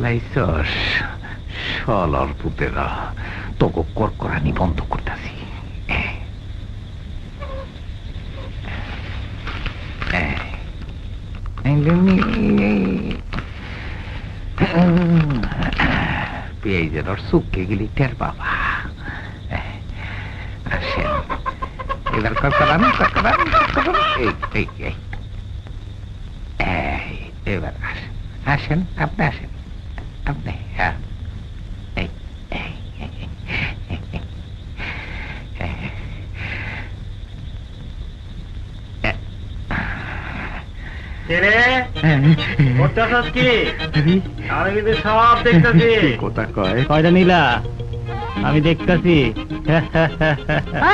ফালাইছস সলর পুতেরা তোকে করকরানি বন্ধ করতেছি। পেঁয়াজের শুকিয়ে গেলি টের বাবা আসেন। এবার করকরান করকরান এই এই এই। এবার আসেন আসেন, আপনি আসেন। হ্যাঁ। এই, এই। রে? করতেছস কি? আমি কিন্তু সব দেখতেছি। কথা কয়? কয়টা নিলা? আমি দেখতেছি।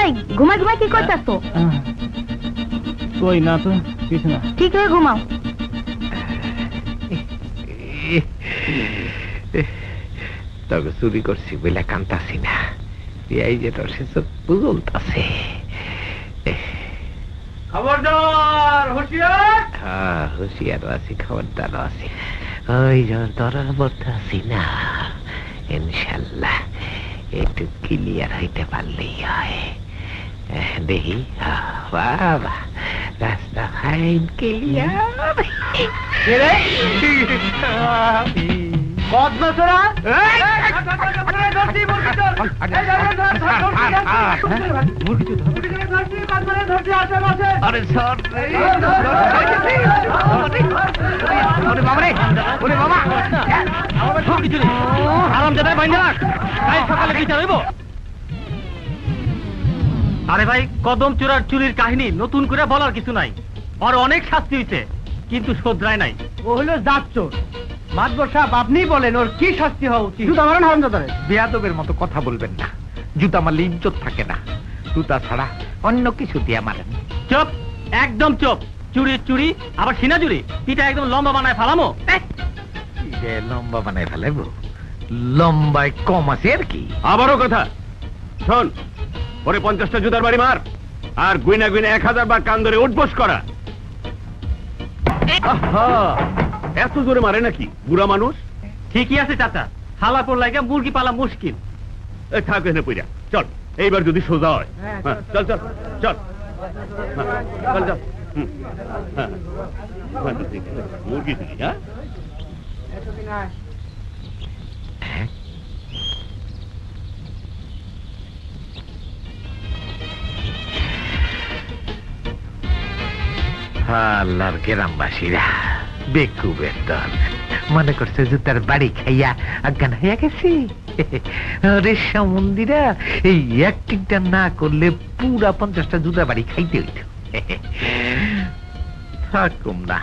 এই ঘুমাই ঘুমাই কি করতেছো? কই না তো কিছু না। ঠিক হয়ে ঘুমাও। তবে চুরি করছি বলে কান্তাছি না। এই যে তোর সে সব বুঝলতাছে খবরদার হুঁশিয়ার? হ্যাঁ হুঁশিয়ারও আছি খবরদারও আছি। ওই জন্য ধরার মধ্যে আছি না। ইনশাল্লাহ একটু ক্লিয়ার হইতে পারলেই হয়। দেখি। বাবা রাস্তা ফাইন ক্লিয়ার আরে সর ওরে বাবা রে ওরে বাবা আরাম জায়গায় বাইন্দা কাল সকালে বিচার হইব আরে ভাই কদম চূড়ার চুরির কাহিনী নতুন করে বলার কিছু নাই আর অনেক শাস্তি হইছে কিন্তু শোধরায় নাই ও হলো জাত চোর মাতবর সাহেব আপনিই বলেন ওর কি শাস্তি হওয়া উচিত? শুধু আমার হারাম জাদারে বেয়াদবের মতো কথা বলবেন না। জুতা মারলে ইজ্জত থাকে না। জুতা ছাড়া অন্য কিছু দিয়া মারেন। চুপ একদম চুপ। চুরি চুরি আবার সিনা চুরি। পিঠা একদম লম্বা বানায় ফালামো। লম্বা বানায় ফেলাইব লম্বায় কম আছে আর কি। আবারও কথা। শোন ওরে পঞ্চাশটা জুতার বাড়ি মার আর গুইনা গুইনা এক হাজার বার কান ধরে উঠবোস করা। আহা, এত জোরে মারে নাকি? বুড়া মানুষ? ঠিকই আছে চাচা। হালা পর লাগে মুরগি পালা মুশকিল। এ, থাক এনে পইরা। চল এইবার যদি সোজা হয়। হ্যাঁ, হ্যাঁ, চল চল চল। হ্যাঁ, চল চল। হ্যাঁ। হ্যাঁ। মুরগি দিলি হ্যাঁ? আল্লাহর গ্রামবাসীরা। বেকুবের দল মনে করছে জুতার বাড়ি খাইয়া অজ্ঞান হইয়া গেছি। আরে সমন্দিরা, এই অ্যাক্টিংটা না করলে পুরা পঞ্চাশটা জুতা বাড়ি খাইতে হইত। থাকুম না।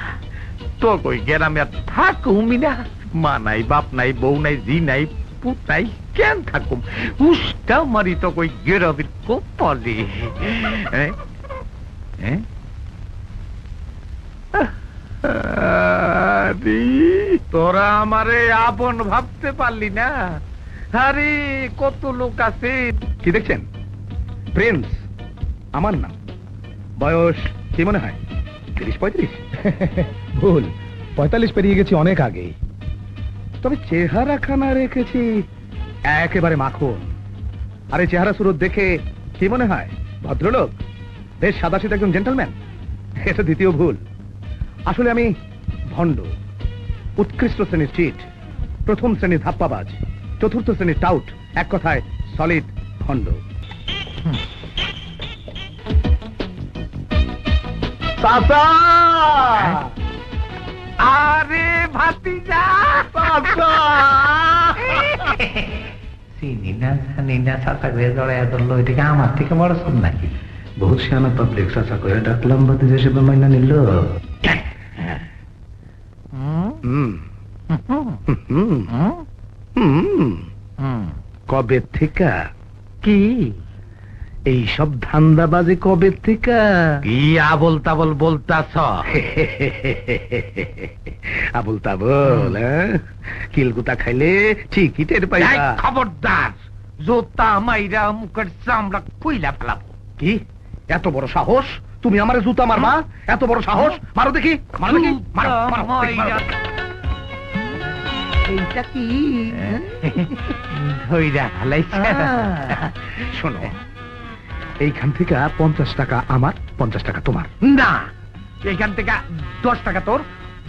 তো কই গ্রামে আর থাকুমি না। মা নাই, বাপ নাই, বউ নাই জি নাই, পুত নাই, কেন থাকুম? উষ্টা মারি তো কই গেরাবির কপালে। হ্যাঁ? হ্যাঁ? তোরা আমারে আপন ভাবতে পারলি না। আরে কত লোক আছে। কি দেখছেন? প্রিন্স আমার নাম। বয়স কি মনে হয়? তিরিশ পঁয়ত্রিশ? ভুল পঁয়তাল্লিশ পেরিয়ে গেছি অনেক আগেই। তবে চেহারা খানা রেখেছি একেবারে মাখন। আরে চেহারা সুরত দেখে কি মনে হয়? ভদ্রলোক? বেশ সাদাশিত একজন জেন্টলম্যান এটা দ্বিতীয় ভুল। আসলে আমি ভণ্ড। উৎকৃষ্ট শ্রেণির চিট প্রথম শ্রেণির ধাপ্পাবাজ চতুর্থ শ্রেণির টাউট এক কথায় সলিড ভণ্ড। আরে ভাতিজা! চিনি না জানি না চাচা করে জড়াইয়া ধরলো এদিকে আমার থেকে বড় সব নাকি? বহুত সিয়ানা পাবলিক চাচা করে ডাকলাম বাতি হিসেবে মাইনা নিল হুম? হুম হুম, হুম হুম, হুম হুম। কবে থেকে কি? এই সব ধান্দাবাজি কবে থেকে কি আবল তাবল বলতাছ? আবুল তাবল হ্যাঁ? কিলকুতা খাইলে ঠিকই টের পাইবা। খবরদার জোতা মাইরা মুখের চামড়া খুইলা ফেলাবো। কি? এত বড় সাহস? তুমি আমারে জুতা মারবা? এত বড় সাহস? মারো দেখি মারো দেখি। মারো, মারো। এইটা কি ধইরা ফেলাইছে শোনো এইখান থেকে পঞ্চাশ টাকা আমার পঞ্চাশ টাকা তোমার না এখান থেকে দশ টাকা তোর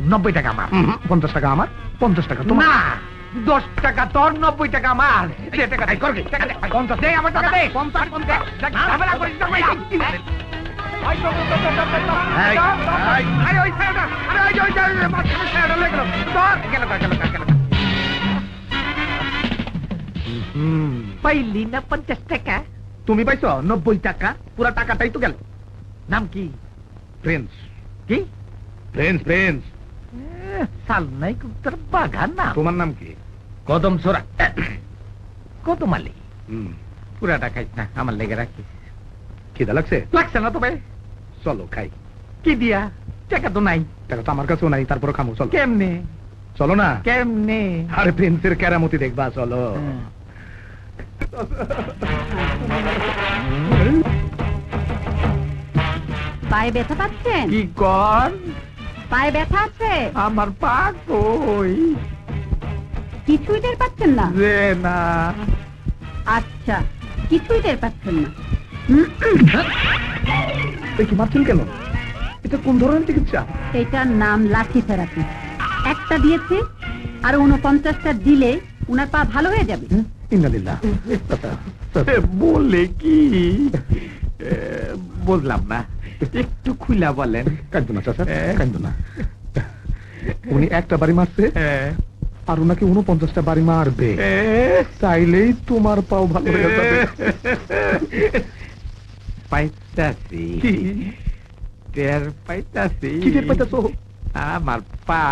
নব্বই টাকা আমার পঞ্চাশ টাকা আমার পঞ্চাশ টাকা তোমার না দশ টাকা তোর নব্বই টাকা আমার টাকা পাইলি না পঞ্চাশ টাকা? তুমি পাইছো নব্বই টাকা পুরা টাকাটাই তো গেল। নাম কি? প্রিন্স। কি? Prince Prince. সাল নাই কুত্তার বাঘা না তোমার নাম কি? কদম সোরা মালি হুম, পুরাটা খাইস না আমার লেগে রাখিস। খিদা লাগছে? লাগছে না তবে চলো খাই। কি দিয়া? টাকা তো নাই। টাকা তো আমার কাছেও নাই তারপরে খামো চলো। কেমনে? চলো না। কেমনে? আরে প্রিন্সের কেরামতি দেখবা চলো। পায়ে ব্যথা পাচ্ছেন? কি কর? পায়ে ব্যথা আছে? আমার পা কই? কিছুই টের পাচ্ছেন না? যে না। আচ্ছা কিছুই টের পাচ্ছেন না। মারছেন কেন? এটা কোন ধরনের চিকিৎসা? এটার নাম লাঠি থেরাপি। একটা দিয়েছে আর উনপঞ্চাশটা দিলে উনার পা ভালো হয়ে যাবে। বলে কি? এ, বুঝলাম না। একটু খুলা বলেন। কান্দো না চাচা এ? না। উনি একটা বাড়ি মারছে আর ওনাকে উনপঞ্চাশটা বাড়ি মারবে। চাইলেই তোমার পাও ভালো হয়ে যাবে। পাইতাছি? টের পাইতাছি। কি টের পাইতাছো? আমার পা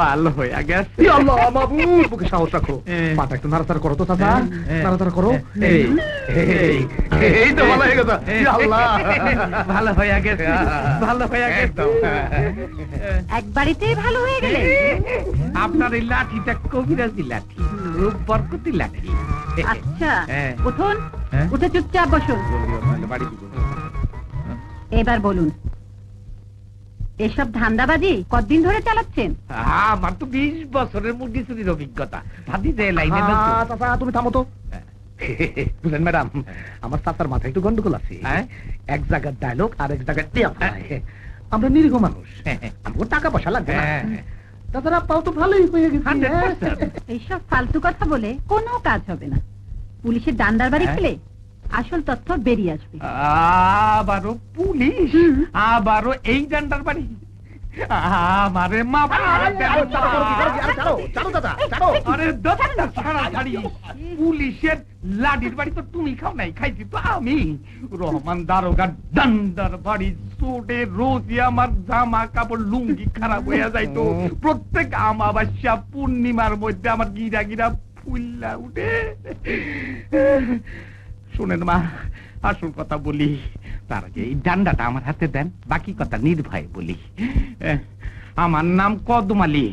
ভালো হয়ে গেছে। আল্লাহ, মাবুদ, বুকে সাহস রাখো। পাটা একটু নাড়াচাড়া করো তো চাচা। নাড়াচাড়া করো। এই এই, তো ভালো হয়ে গেছে। আল্লাহ। ভালো হয়ে গেছে ভালো হয়ে গেছে। এক বাড়িতেই ভালো হয়ে গেলে? আপনার এই লাঠিটা কবিরাজি লাঠি রূপ বরকতি লাঠি। আচ্ছা হ্যাঁ। উঠুন হ্যাঁ? উঠে চুপচাপ বসুন। এবার বলুন এসব ধান্দাবাজি কতদিন ধরে চালাচ্ছেন? আমার তো বিশ বছরের মুরগি চুরির অভিজ্ঞতা। ভাবি যে লাইনে চাচা তুমি থামো তো। হ্যাঁ। বুঝলেন ম্যাডাম আমার চাচার মাথায় একটু গন্ডগোল আছে। হ্যাঁ? এক জায়গার ডায়লগ আর এক জায়গার আমরা নিরীহ মানুষ। হ্যাঁ। আমাকে টাকা পয়সা লাগবে হ্যাঁ। তাছাড়া পাও তো ভালোই হয়ে গেছে। এইসব ফালতু কথা বলে কোনো কাজ হবে না। পুলিশের ডান্ডার বাড়ি হ্যাঁ? খেলে আসল তথ্য বেরিয়ে আসবে। আবারও পুলিশ। আবারও এই ডান্ডার বাড়ি। আমারে মা পুলিশের লাডির বাড়ি তো তুমি খাও নাই খাইছি তো আমি। রহমান দারোগা ডান্ডার বাড়ি চোটে রোজই আমার জামা কাপড় লুঙ্গি খারাপ হয়ে যাইতো প্রত্যেক আমাবাস্যা পূর্ণিমার মধ্যে আমার গিরা গিরা ফুল্লা উঠে। শুনেন মা, আসল কথা বলি। তার আগে এই ডান্ডাটা আমার হাতে দেন, বাকি কথা নির্ভয় বলি। আমার নাম কদমালি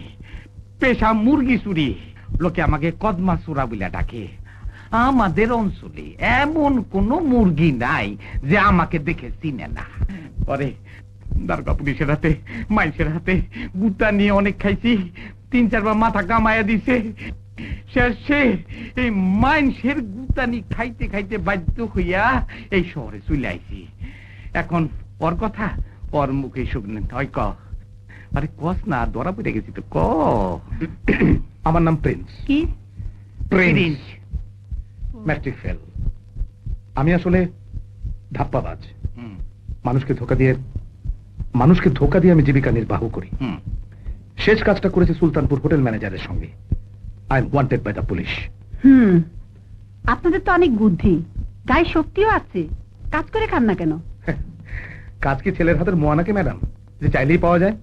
পেশা মুরগি চুরি। লোকে আমাকে কদমা চুরা বলে ডাকে। আমাদের অঞ্চলে এমন কোন মুরগি নাই যে আমাকে দেখে চিনে না। পরে দারগা পুলিশের হাতে, মাইসের হাতে গুতা নিয়ে অনেক খাইছি, তিন চারবার মাথা কামায়া দিছে। শেষে এই মাইনসের গুতানি খাইতে খাইতে বাধ্য হইয়া এই শহরে চলে আইছি। এখন ওর কথা ওর মুখে হয় ক। আরে কস না ধরা পড়ে গেছি তো ক। আমার নাম প্রিন্স। কি? প্রিন্স। Matric fail. আমি আসলে ধাপ্পাবাজ। হুম, মানুষকে ধোকা দিয়ে মানুষকে ধোকা দিয়ে আমি জীবিকা নির্বাহ করি। হুম। শেষ কাজটা করেছি সুলতানপুর হোটেল ম্যানেজারের সঙ্গে। I am wanted by the police হুম আপনাদের তো অনেক বুদ্ধি। গায়ে শক্তিও আছে। কাজ করে খান না কেন? কাজ কি ছেলের হাতের মোয়া নাকি ম্যাডাম? যে চাইলেই পাওয়া যায়।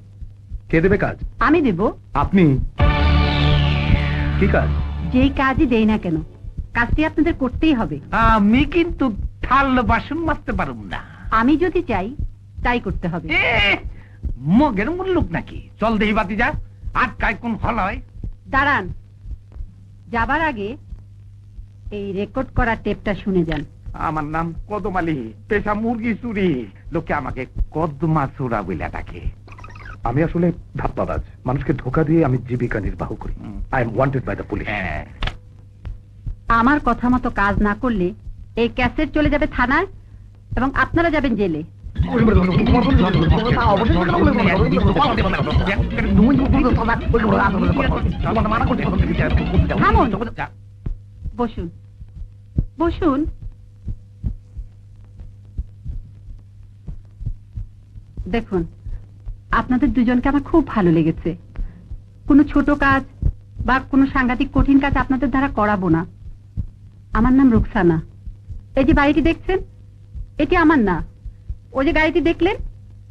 কে দেবে কাজ? আমি দেব। আপনি। কি কাজ? যেই কাজই দেই না কেন কাজটি আপনাদের করতেই হবে। আমি কিন্তু থাল বাসন মাজতে পারব না। আমি যদি চাই তাই করতে হবে। এ, মগের মুল্লুক নাকি? চল দেহি বাতি যা আটকায় কোন হল হয়। দাঁড়ান যাবার আগে এই রেকর্ড করা টেপটা শুনে যান। আমার নাম কদম আলী পেশা মুরগি চুরি। লোকে আমাকে কদমা চুরা বলে ডাকে। আমি আসলে ধাপ্পাবাজ। মানুষকে ধোকা দিয়ে আমি জীবিকা নির্বাহ করি। I am wanted by the police আমার কথা মতো কাজ না করলে এই ক্যাসেট চলে যাবে থানায় এবং আপনারা যাবেন জেলে। বসুন। বসুন। দেখুন, আপনাদের দুজনকে আমার খুব ভালো লেগেছে। কোনো ছোট কাজ বা কোনো সাংঘাতিক কঠিন কাজ আপনাদের দ্বারা করাবো না। আমার নাম রুকসানা। এই যে বাড়িটি দেখছেন, এটি আমার না। ওই যে গাড়িটি দেখলেন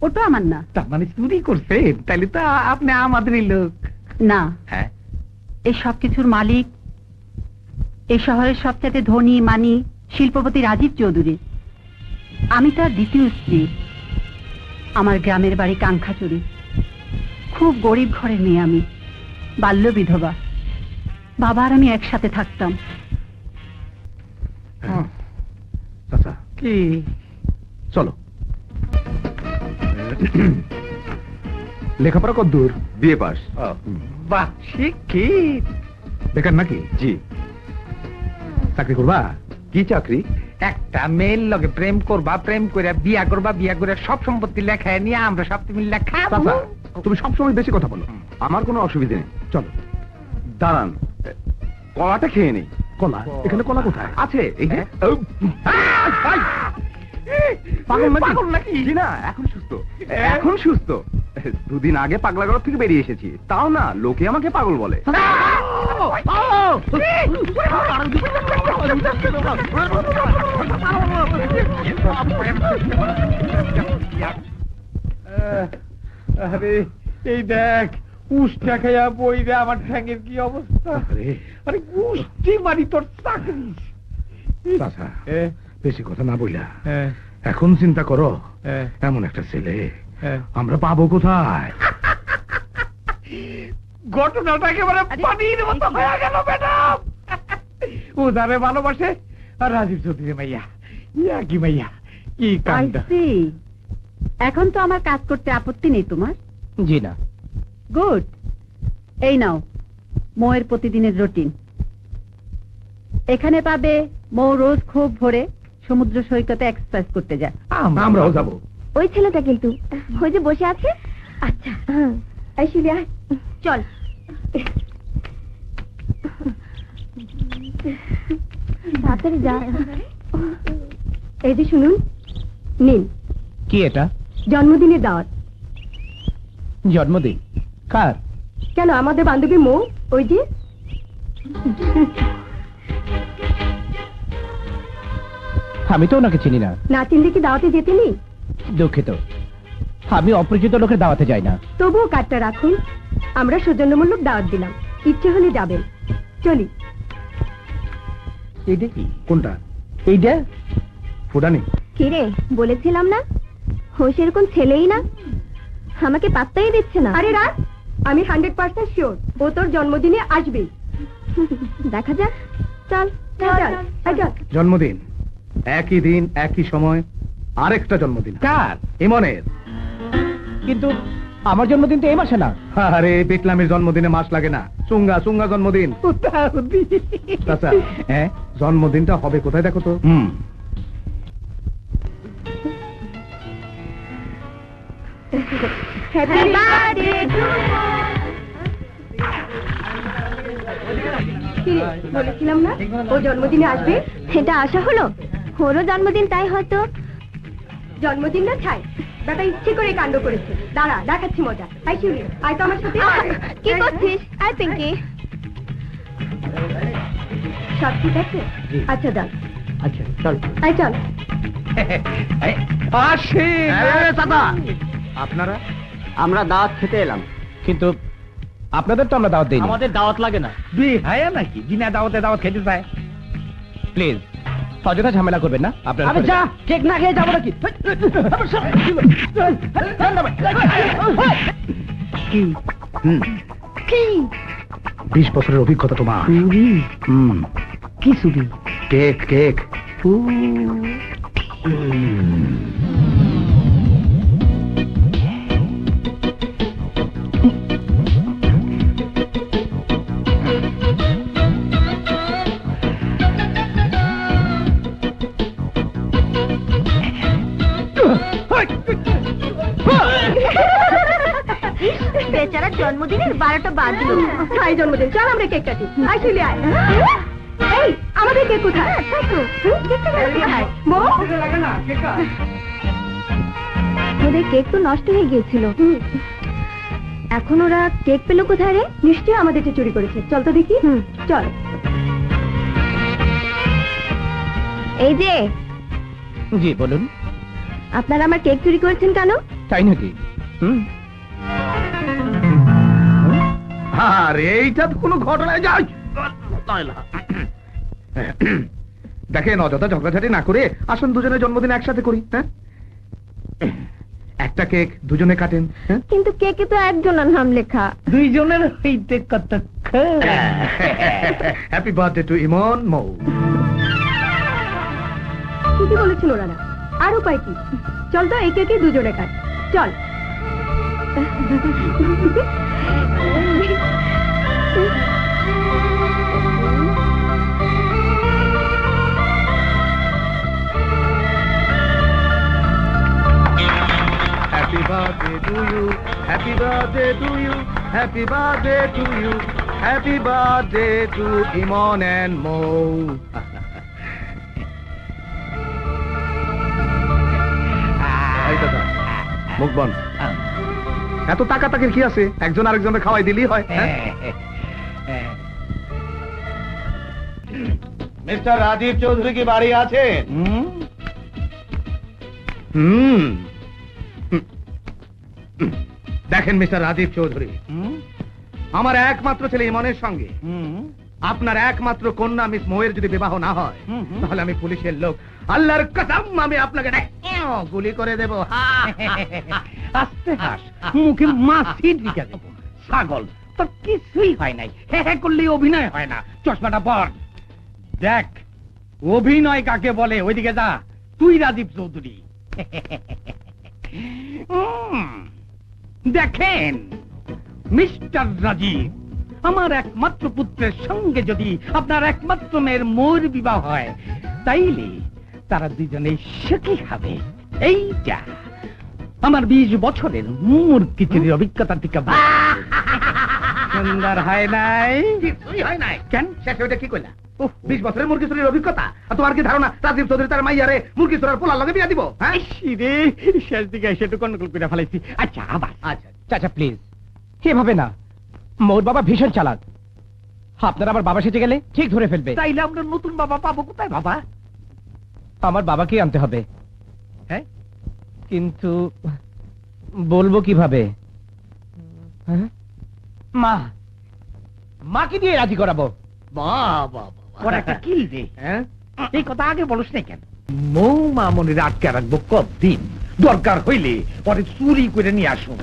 ওটা আমার না। তার মানে চুরি করছেন তাহলে তো আপনি আমাদেরই লোক। না। হ্যাঁ। এই সব কিছুর মালিক এই শহরের সবচেয়ে ধনী মানি শিল্পপতি রাজীব চৌধুরী। আমি তার দ্বিতীয় স্ত্রী। আমার গ্রামের বাড়ি কাঙ্খাচুরি। খুব গরিব ঘরের মেয়ে আমি বাল্য বিধবা। বাবা আর আমি একসাথে থাকতাম। কি? লেখাপড়া কত দূর বিয়ে পাস বাহ শিক্ষিত বেকার নাকি? জি। চাকরি করবা? কি চাকরি? একটা মেয়ের লগে প্রেম করবা প্রেম করে বিয়া করবা বিয়া করে সব সম্পত্তি লেখায় নিয়ে আমরা সব তুমি লেখা তুমি সবসময় বেশি কথা বলো। আমার কোনো অসুবিধে নেই। চলো। দাঁড়ান। কলাটা খেয়ে নেই। কলা? এখানে কলা কোথায়? আছে এই যে। পাগল নাকি? পাগল নাকি? না এখন সুস্থ। এখন সুস্থ। দুদিন আগে পাগলাগড় থেকে বেরিয়ে এসেছি। তাও না লোকে আমাকে পাগল বলে। আরে এই দেখ উষ্টা খাইয়া বই রে আমার ঠ্যাঙের কি অবস্থা? আরে। আরে গুষ্টি মারি তোর চাকরি। বেশি কথা না বইলা। এখন চিন্তা করো এমন একটা ছেলে আমরা পাবো কোথায়? ঘটনাটা একেবারে পানির মতো হয়ে গেল ম্যাডাম। ও যারে ভালোবাসে আর রাজীব চৌধুরী মাইয়া। ইয়া কি মাইয়া কি কাণ্ড। এখন তো আমার কাজ করতে আপত্তি নেই তোমার। জি না। গুড। এই নাও মৌয়ের প্রতিদিনের রুটিন। এখানে পাবে মৌ রোজ খুব ভোরে। সমুদ্র সৈকতে এক্সারসাইজ করতে যায়। আমরাও যাব। ওই ছেলেটা কিন্তু। ওই যে বসে আছে? আচ্ছা। আয়। চল। তাড়াতাড়ি যা। এই যে শুনুন নিন। কি এটা? জন্মদিনের দাওয়াত। জন্মদিন? কার? কেন আমাদের বান্ধবী মৌ ওই যে? আমি তো ওনাকে চিনি না। না চিনলে কি দাওয়াতে যেতে নেই? দুঃখিত। আমি অপরিচিত লোকের দাওয়াতে যাই না। তবুও কার্ডটা রাখুন। আমরা সৌজন্যমূলক দাওয়াত দিলাম। ইচ্ছে হলে যাবেন। চলি। এইটা কি? কোনটা? এইটা? ফুটানি। কিরে বলেছিলাম না? ও সেরকম ছেলেই না? আমাকে পাত্তাই দিচ্ছে না। আরে রাত আমি হান্ড্রেড পার্সেন্ট শিওর ও তোর জন্মদিনে আসবে দেখা যাক। চল চল। চল। জন্মদিন। একই দিন একই সময় আরেকটা জন্মদিন। কার? ইমনের। কিন্তু আমার জন্মদিন তো এই মাসে না। আরে পেটলামের জন্মদিনে মাস লাগে না। চুঙ্গা চুঙ্গা জন্মদিন। চাচা হ্যাঁ? জন্মদিনটা হবে কোথায় দেখো তো? হুম। হ্যাপি বার্থডে বলেছিলাম না? ও জন্মদিনে আসবে? সেটা আশা হলো? ওরও জন্মদিন তাই হয়তো? জন্মদিন না ছাই? বেটা ইচ্ছে করে কাণ্ড করেছে। দাঁড়া দেখাচ্ছি মজা। আই শিউলি আয় তো আমার সাথে। কি করছিস? আই পিঙ্কি। সব ঠিক আছে? আচ্ছা যান আচ্ছা চল। আয় চল। আসে। আপনারা? আমরা দাওয়াত খেতে এলাম। কিন্তু আপনাদের তো আমরা দাওয়াত দিই আমাদের দাওয়াত লাগে না। বিহায়া নাকি? বিনা দাওয়াতে দাওয়াত খেতে চায়। প্লিজ অযথা ঝামেলা করবেন না আপনার আবে যা, কেক না খেয়ে যাব নাকি? বিশ বছরের অভিজ্ঞতা তোমার হুম। কি সুবি কেক কেক। জন্মদিনের বারোটা বাজলো তাই জন্মদিন। চল আমরা কেক কাটি। আয় এই আমাদের কেক কোথায়? হ্যাঁ, ওদের কেক তো নষ্ট হয়ে গিয়েছিল। এখন ওরা কেক পেল কোথায় রে? নিশ্চয়ই আমাদেরকে চুরি করেছে। চল তো দেখি। চল। এই যে জি বলুন। আপনারা আমার কেক চুরি করেছেন কেন? তাই নাকি? হুম। আরে এইটা তো কোনো ঘটনা যাই। দেখেন অযথা ঝগড়াঝাটি না করে আসুন দুজনের জন্মদিন একসাথে করি হ্যাঁ? একটা কেক দুজনে কাটেন হ্যাঁ? কিন্তু কেকে তো একজনের নাম লেখা। দুইজনের হইতে কত happy birthday to Emon Mou. ঠিকই বলেছিল ওরা আর উপায় কি চল তো এই কেকে দুজনে কাট। চল। happy birthday to you happy birthday to you happy birthday to you happy birthday to Emon and Mou এই দাদা, মুখ বন্ধ এত টাকা তাকের কি আছে? একজন আরেকজনকে খাওয়াই দিলেই হয় হ্যাঁ? মিস্টার রাজীব চৌধুরী কি বাড়ি আছে? হুম। হুম। দেখেন মিস্টার রাজীব চৌধুরী। আমার একমাত্র ছেলে ইমনের সঙ্গে। আপনার একমাত্র কন্যা মিস মোয়ের যদি বিবাহ না হয় তাহলে আমি পুলিশের লোক। আল্লাহর কসম আমি আপনাকে গুলি করে দেব। আস্তে হাস মুখে মাছি ঢুকে দেবো। ছাগল তোর কিছুই হয় নাই। হে হে করলে অভিনয় হয় না। চশমাটা পর। দেখ অভিনয় কাকে বলে? ওইদিকে যা। তুই রাজীব চৌধুরী। দেখেন মিস্টার রাজীব। আমার একমাত্র পুত্রের সঙ্গে যদি আপনার একমাত্র মেয়ের মোর বিবাহ হয় তাইলে তারা দুজনে সুখী হবে। এইটা আমার বিশ বছরের মুর খিচুড়ির অভিজ্ঞতা থেকে সুন্দর হয় নাই? কিছুই হয় নাই? কেন? শেষে ওইটা কি কইলা? বিশ বছরের মুরগি চুরির অভিজ্ঞতা? আর তোমার কি ধারণা রাজীব চৌধুরী তার মাইয়ারে মুরগি চুরার পোলার লগে বিয়া দিব হ্যাঁ? রে শেষ দিকে একটু কন্ট্রোল করে ফেলাইছি। আচ্ছা আবার। আচ্ছা চাচা প্লিজ এভাবে না। মোর বাবা ভীষণ চালাক। আপনার আবার বাবা সেজে গেলে ঠিক ধরে ফেলবে। তাইলে আমরা নতুন বাবা পাবো কোথায় বাবা? আমার বাবাকে আনতে হবে। হ্যাঁ? কিন্তু বলব কীভাবে? হ্যাঁ? মা মাকে দিয়ে রাজি করাবো। বাবা ওরা একটা কিল দে। হ্যাঁ? এই কথা আগে বলিস না কেন? মৌ মামনির আটকে রাখব কতদিন? দরকার হইলে পরে চুরি করে নিয়ে আসুন।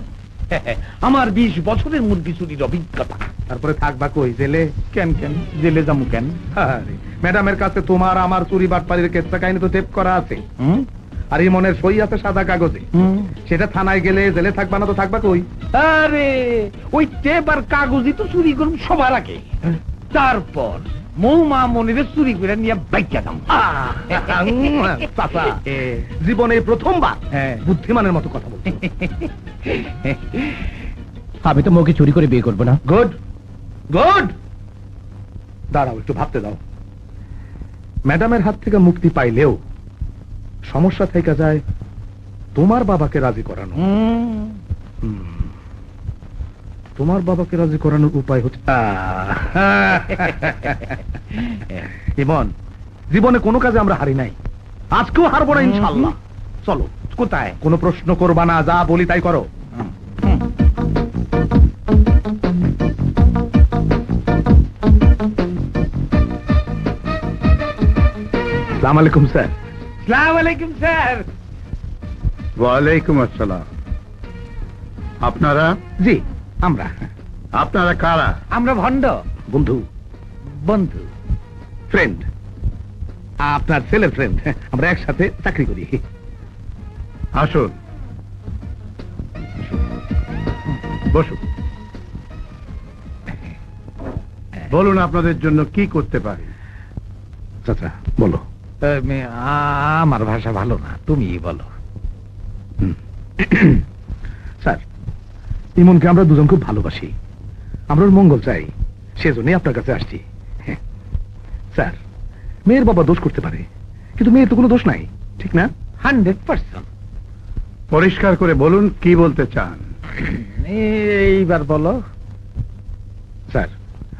আমার বিশ বছরের মুরগি চুরির অভিজ্ঞতা। তারপরে থাকবা কই জেলে? কেন কেন? জেলে যাব কেন? আরে, ম্যাডামের কাছে তোমার আমার চুরি বাটপাড়ির কেসটা কাহিনী তো টেপ করা আছে। আর এই মনের সই আছে সাদা কাগজে। সেটা থানায় গেলে জেলে থাকবা না তো থাকবা কই? আরে ওই টেপ আর কাগজই তো চুরি করুন সবার আগে। তারপর মৌমা মনিরে চুরি করে নিয়ে বাইকা দাম জীবনে প্রথমবার হ্যাঁ। বুদ্ধিমানের মতো কথা বলছি। আমি তো মোকে চুরি করে বিয়ে করব না। গুড গুড দাঁড়াও একটু ভাবতে দাও। ম্যাডামের হাত থেকে মুক্তি পাইলেও সমস্যা থেকে যায় তোমার বাবাকে রাজি করানো। তোমার বাবাকে রাজি করানোর উপায় হচ্ছে ইমন জীবনে কোনো কাজে আমরা হারি নাই। আজকেও হারবো না ইনশাল্লাহ। চলো কোথায়? কোনো প্রশ্ন করবা না যা বলি তাই করো। আলাইকুম স্যার। আলাইকুম স্যার। ওয়ালাইকুম আসসালাম। আপনারা? জি আমরা। আপনারা কারা? আমরা ভণ্ড। বন্ধু। বন্ধু। ফ্রেন্ড আপনার ছেলের ফ্রেন্ড আমরা একসাথে চাকরি করি। আসুন। বসুন বলুন আপনাদের জন্য কি করতে পারি? চাচা বলো। আমার ভাষা ভালো না তুমি বলো। স্যার ইমনকে আমরা দুজন খুব ভালোবাসি। আমরা মঙ্গল চাই সেজন্যই আপনার কাছে আসছি। হ্যাঁ। স্যার মেয়ের বাবা দোষ করতে পারে কিন্তু মেয়ের তো কোনো দোষ নাই ঠিক না? Hundred percent. পরিষ্কার করে বলুন কি বলতে চান? এইবার বলো। স্যার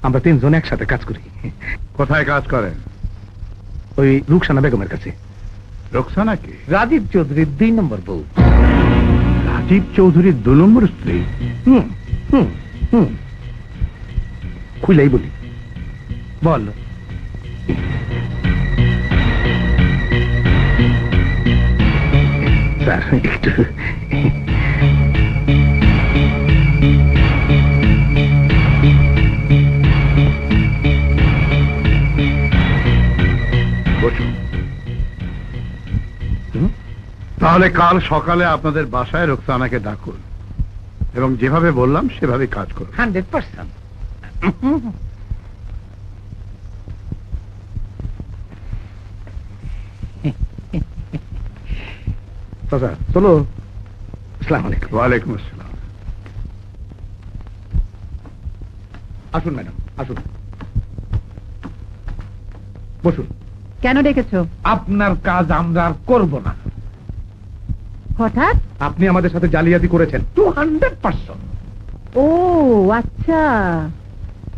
আমরা তিনজন একসাথে কাজ করি। কোথায় কাজ করেন? ওই রুকসানা বেগমের কাছে। রোকসানা কি? রাজীব চৌধুরীর দুই নম্বর বউ। রাজীব চৌধুরীর দু নম্বর স্ত্রী? হুম হুম হুম। খুইলাই বলি। বলো। স্যার একটু তাহলে কাল সকালে আপনাদের বাসায় রোকসানাকে ডাকুন। এবং যেভাবে বললাম সেভাবে কাজ করুন। Hundred percent. চাচা চলো আসসালাম আলাইকুম। ওয়ালাইকুম আসসালাম। আসুন ম্যাডাম আসুন। বসুন। কেন ডেকেছো? আপনার কাজ আমরা আর করব না। হঠাৎ? আপনি আমাদের সাথে জালিয়াতি করেছেন। Two hundred percent. ও আচ্ছা।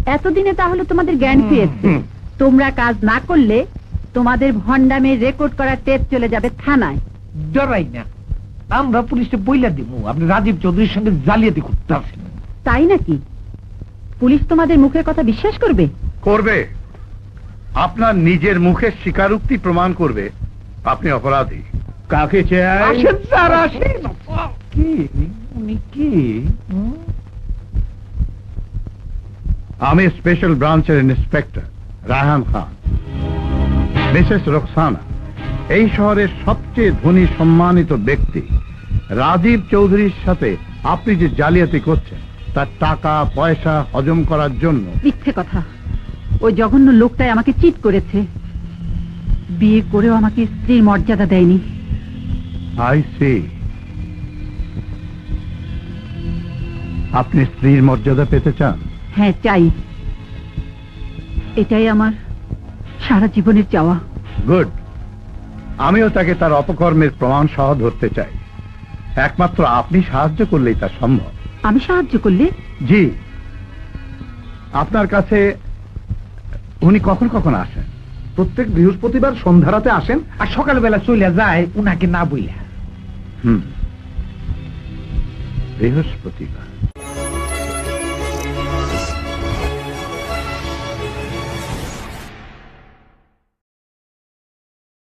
এতদিনে তাহলে তোমাদের জ্ঞান পেয়েছে তোমরা কাজ না করলে তোমাদের ভন্ডামের রেকর্ড করা টেপ চলে যাবে থানায়। ডরাই না। আমরা পুলিশে বইলা দিব আপনি রাজীব চৌধুরীর সঙ্গে জালিয়াতি করতে আছেন তাই নাকি? পুলিশ তোমাদের মুখের কথা বিশ্বাস করবে? করবে। আপনার নিজের মুখের স্বীকারোক্তি প্রমাণ করবে। আপনি অপরাধী। কাকে চাই? আসেন স্যার আসেন। কি? উনি কি? আমি স্পেশাল ব্রাঞ্চের ইন্সপেক্টর রায়হান খান। মিসেস রোকসানা এই শহরের সবচেয়ে ধনী সম্মানিত ব্যক্তি। রাজীব চৌধুরীর সাথে আপনি যে জালিয়াতি করছেন তার টাকা পয়সা হজম করার জন্য। মিথ্যে কথা। ওই জঘন্য লোকটাই আমাকে চিট করেছে। বিয়ে করেও আমাকে স্ত্রীর মর্যাদা দেয়নি। আই সি আপনি স্ত্রীর মর্যাদা পেতে চান? হ্যাঁ চাই। এটাই আমার সারা জীবনের চাওয়া। গুড। আমিও তাকে তার অপকর্মের প্রমাণ সহ ধরতে চাই। একমাত্র আপনি সাহায্য করলেই তা সম্ভব। আমি সাহায্য করলে? জি। আপনার কাছে উনি কখন কখন আসেন? প্রত্যেক বৃহস্পতিবার সন্ধ্যারাতে আসেন আর সকালবেলা চলে যায় উনাকে না বইলা। বৃহস্পতিবার।